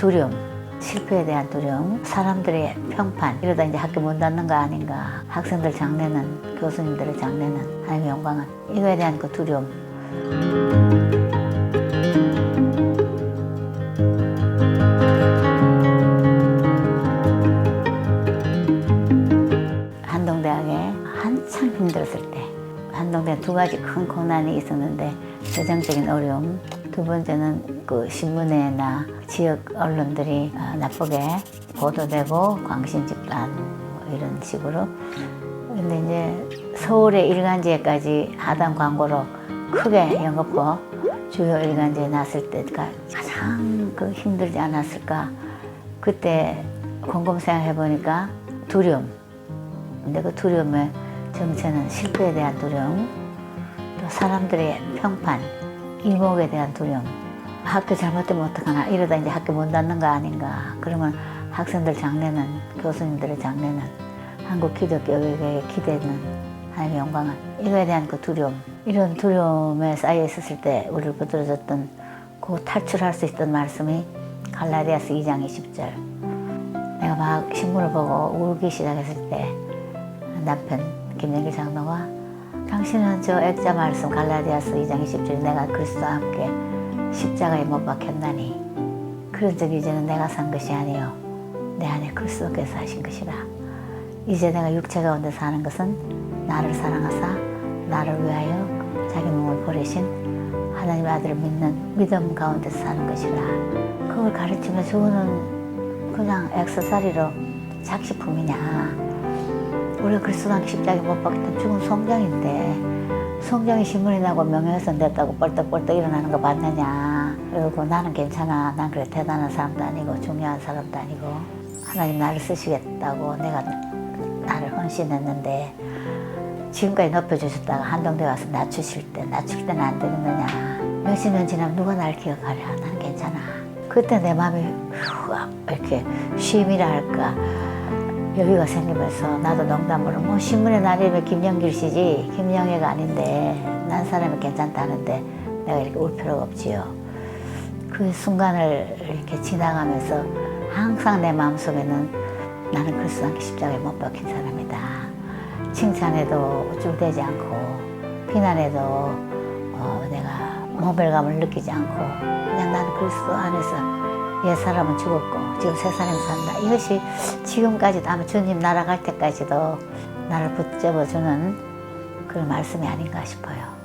두려움, 실패에 대한 두려움, 사람들의 평판 이러다 이제 학교 못 닫는 거 아닌가 학생들 장래는 교수님들의 장래는 하나님의 영광은 이거에 대한 그 두려움. 한동대학에 한참 힘들었을 때 한동대 두 가지 큰 고난이 있었는데 재정적인 어려움 두 번째는 그 신문회나 지역 언론들이 아, 나쁘게 보도되고 광신 집단 뭐 이런 식으로. 근데 이제 서울의 일간지에까지 하단 광고로 크게 영업고 주요 일간지에 났을 때가 가장 그 힘들지 않았을까. 그때 곰곰 생각해 보니까 두려움. 근데 그 두려움의 정체는 실패에 대한 두려움, 또 사람들의 평판, 이목에 대한 두려움. 학교 잘못되면 어떡하나 이러다 이제 학교 못 닫는 거 아닌가. 그러면 학생들 장래는 교수님들의 장래는 한국 기독교 교육의 기대는 하나님의 영광은 이거에 대한 그 두려움. 이런 두려움에 쌓여 있었을 때 우리를 붙들어줬던 그 탈출할 수 있던 말씀이 갈라디아스 2장 20절. 내가 막 신문을 보고 울기 시작했을 때 남편 김영기 장로가 당신은 저 액자 말씀 갈라디아서 2장 20절 내가 그리스도와 함께 십자가에 못 박혔나니 그런 적이 이제는 내가 산 것이 아니요 내 안에 그리스도께서 하신 것이라. 이제 내가 육체 가운데 사는 것은 나를 사랑하사 나를 위하여 자기 몸을 버리신 하나님 아들을 믿는 믿음 가운데 사는 것이라. 그걸 가르치면 저거는 그냥 액세서리로 작식품이냐 우리가 그리스도 함께 십자가에 못 박혔던 죽은 성장인데 성장이 신문이 나고 명예훼손 됐다고 뻘떡뻘떡 일어나는 거 봤느냐? 그리고 나는 괜찮아. 난 그래 대단한 사람도 아니고 중요한 사람도 아니고 하나님 나를 쓰시겠다고 내가 나를 헌신했는데 지금까지 높여주셨다가 한동대 와서 낮추실 때 낮출 때는 안 되겠느냐? 몇십 년 지나면 누가 날 기억하랴? 나는 괜찮아. 그때 내 마음이 후 이렇게 쉼이라 할까 여기가 생기면서 나도 농담으로 뭐 신문에 나리면 김영길 씨지 김영애가 아닌데 난 사람이 괜찮다는데 내가 이렇게 울 필요가 없지요. 그 순간을 이렇게 지나가면서 항상 내 마음속에는 나는 그리스도 함께 십자가에 못 박힌 사람이다. 칭찬해도 우쭐대지 않고 비난해도 어, 내가 모멸감을 느끼지 않고 그냥 나는 그리스도 안에서 옛 사람은 죽었고 지금 새 사람이 산다. 이것이 지금까지도 아마 주님 날아갈 때까지도 나를 붙잡아 주는 그런 말씀이 아닌가 싶어요.